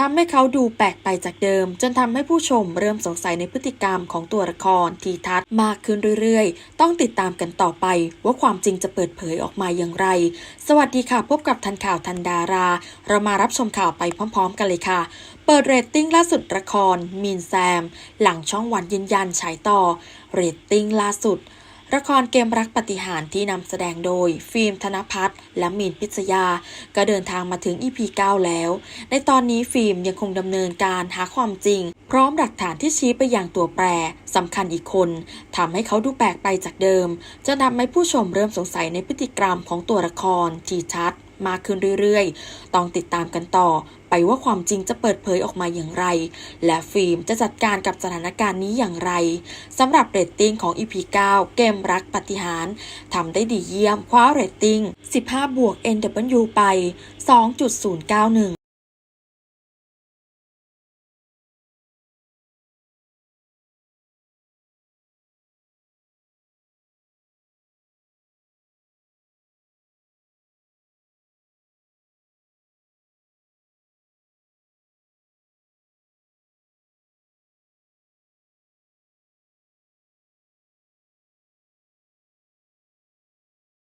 ทำให้เขาดูแปลกไปจากเดิม จนทำให้ผู้ชมเริ่มสงสัยในพฤติกรรมของตัวละครทีทัศน์มากขึ้นเรื่อยๆ ต้องติดตามกันต่อไป ว่าความจริงจะเปิดเผยออกมาอย่างไร สวัสดีค่ะ พบกับทันข่าวทันดารา เรามารับชมข่าวไปพร้อม ๆ กันเลยค่ะ เปิดเรตติ้งล่าสุดละคร มีนแซม หลังช่องวันยืนยันฉายต่อ เรตติ้งล่าสุด ละครเกมรักปฏิหารที่นำแสดงโดย ฟิล์มธนพัฒน์และมีนพิษยา ก็เดินทางมาถึง EP 9 แล้ว ในตอนนี้ฟิล์มยังคงดำเนินการหาความจริง พร้อมหลักฐานที่ชี้ไปอย่างตัวแปรสำคัญอีกคนทำให้เขาดูแปลกไปจากเดิม จะทำให้ผู้ชมเริ่มสงสัยในพฤติกรรมของตัวละครที่ชัด มากขึ้นเรื่อยๆ ต้องติดตามกันต่อไปว่าความจริงจะเปิดเผยออกมาอย่างไร และฟิล์มจะจัดการกับสถานการณ์นี้อย่างไรสำหรับเรตติ้งของ EP 9 เกมรักปฏิหารทำได้ดีเยี่ยมคว้าเรตติ้ง 15 บวก NW ไป 2.091